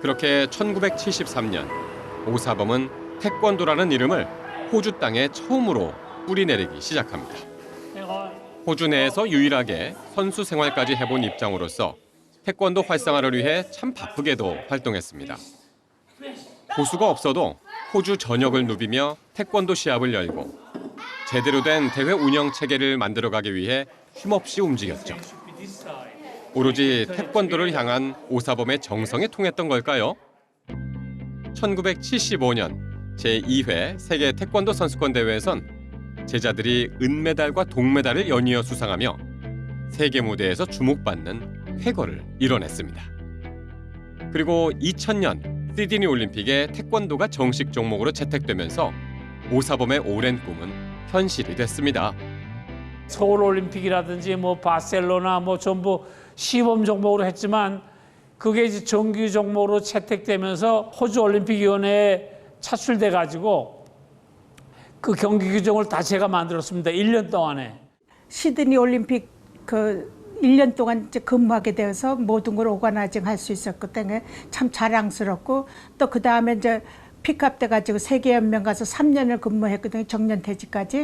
그렇게 1973년 오사범은 태권도라는 이름을 호주 땅에 처음으로 뿌리내리기 시작합니다. 호주 내에서 유일하게 선수 생활까지 해본 입장으로서 태권도 활성화를 위해 참 바쁘게도 활동했습니다. 고수가 없어도 호주 전역을 누비며 태권도 시합을 열고 제대로 된 대회 운영 체계를 만들어가기 위해 쉼없이 움직였죠. 오로지 태권도를 향한 오사범의 정성이 통했던 걸까요? 1975년 제2회 세계 태권도 선수권 대회에선 제자들이 은메달과 동메달을 연이어 수상하며 세계 무대에서 주목받는 쾌거를 이뤄냈습니다. 그리고 2000년 시드니 올림픽에 태권도가 정식 종목으로 채택되면서 오사범의 오랜 꿈은 현실이 됐습니다. 서울 올림픽이라든지 뭐 바셀로나 뭐 전부 시범 종목으로 했지만 그게 이제 정규 종목으로 채택되면서 호주 올림픽위원회에 차출돼 가지고 그 경기 규정을 다 제가 만들었습니다. 1년 동안에. 시드니 올림픽 그 1년 동안 이제 근무하게 되어서 모든 걸 오가나징 할 수 있었기 때문에 참 자랑스럽고 또 그 다음에 이제 픽업 돼 가지고 세계연맹 가서 3년을 근무했거든요. 정년퇴직까지.